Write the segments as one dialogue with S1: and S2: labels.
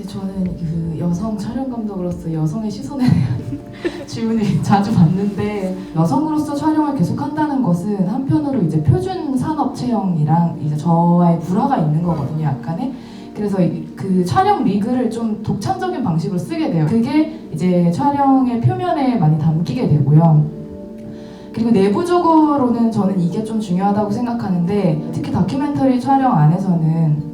S1: 저는 그 여성 촬영 감독으로서 여성의 시선에 대한 질문을 자주 받는데 여성으로서 촬영을 계속한다는 것은 한편으로 이제 표준 산업 체형이랑 이제 저와의 불화가 있는 거거든요, 약간의. 그래서 이- 그 촬영 리그를 좀 독창적인 방식으로 쓰게 돼요. 그게 이제 촬영의 표면에 많이 담기게 되고요. 그리고 내부적으로는 저는 이게 좀 중요하다고 생각하는데 특히 다큐멘터리 촬영 안에서는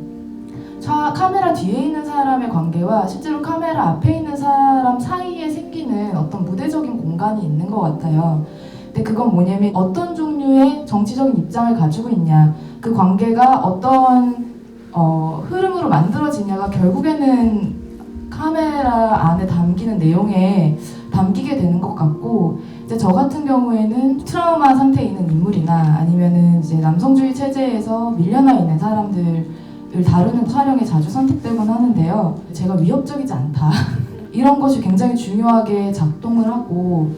S1: 차, 카메라 뒤에 있는 사람의 관계와 실제로 카메라 앞에 있는 사람 사이에 생기는 어떤 무대적인 공간이 있는 것 같아요. 근데 그건 뭐냐면 어떤 종류의 정치적인 입장을 가지고 있냐, 그 관계가 어떤 어, 흐름으로 만들어지냐가 결국에는 카메라 안에 담기는 내용에 담기게 되는 것 같고 이제 저 같은 경우에는 트라우마 상태에 있는 인물이나 아니면은 이제 남성주의 체제에서 밀려나 있는 사람들 을 다루는 촬영에 자주 선택되곤 하는데요. 제가 위협적이지 않다. 이런 것이 굉장히 중요하게 작동을 하고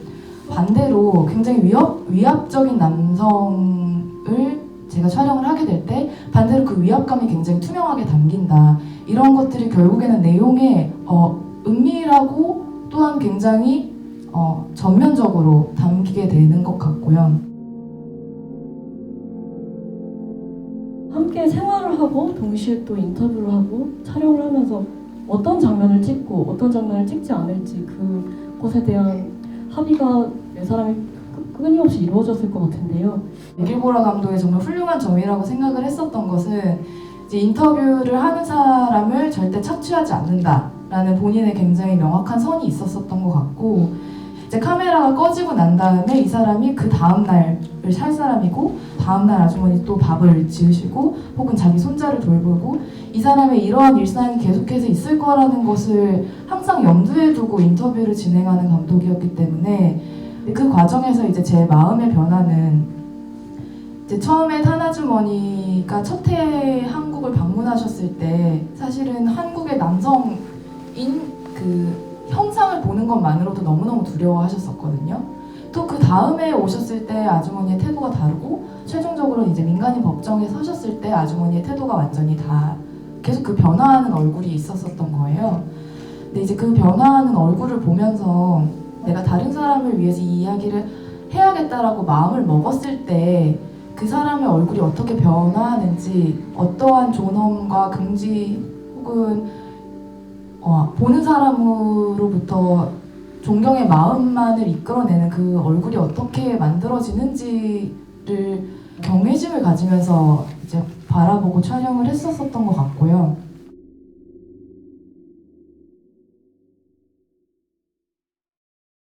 S1: 반대로 굉장히 위협, 위압적인 남성을 제가 촬영을 하게 될 때 반대로 그 위압감이 굉장히 투명하게 담긴다. 이런 것들이 결국에는 내용에 어, 은밀하고 또한 굉장히 어, 전면적으로 담기게 되는 것 같고요.
S2: 함께 생활을 하고 동시에 또 인터뷰를 하고 촬영을 하면서 어떤 장면을 찍고 어떤 장면을 찍지 않을지 그것에 대한 합의가 네 사람이 끄- 끊임없이 이루어졌을 것 같은데요.
S1: 길보라 감독의 정말 훌륭한 점이라고 생각을 했었던 것은 이제 인터뷰를 하는 사람을 절대 착취하지 않는다라는 본인의 굉장히 명확한 선이 있었었던 것 같고 이제 카메라가 꺼지고 난 다음에 이 사람이 그 다음 날을 살 사람이고 다음 날 아주머니 또 밥을 지으시고 혹은 자기 손자를 돌보고 이 사람의 이러한 일상이 계속해서 있을 거라는 것을 항상 염두에 두고 인터뷰를 진행하는 감독이었기 때문에 그 과정에서 이제 제 마음의 변화는 이제 처음에 탄아주머니가 첫 해 한국을 방문하셨을 때 사실은 한국의 남성인 그 형상을 보는 것만으로도 너무너무 두려워하셨었거든요. 또 그 다음에 오셨을 때 아주머니의 태도가 다르고 최종적으로 이제 민간인 법정에 서셨을 때 아주머니의 태도가 완전히 다 계속 그 변화하는 얼굴이 있었었던 거예요. 근데 이제 그 변화하는 얼굴을 보면서 내가 다른 사람을 위해서 이 이야기를 해야겠다라고 마음을 먹었을 때 그 사람의 얼굴이 어떻게 변화하는지 어떠한 존엄과 긍지 혹은 어, 보는 사람으로부터 존경의 마음만을 이끌어내는 그 얼굴이 어떻게 만들어지는지를 경외심을 가지면서 이제 바라보고 촬영을 했었었던 것 같고요.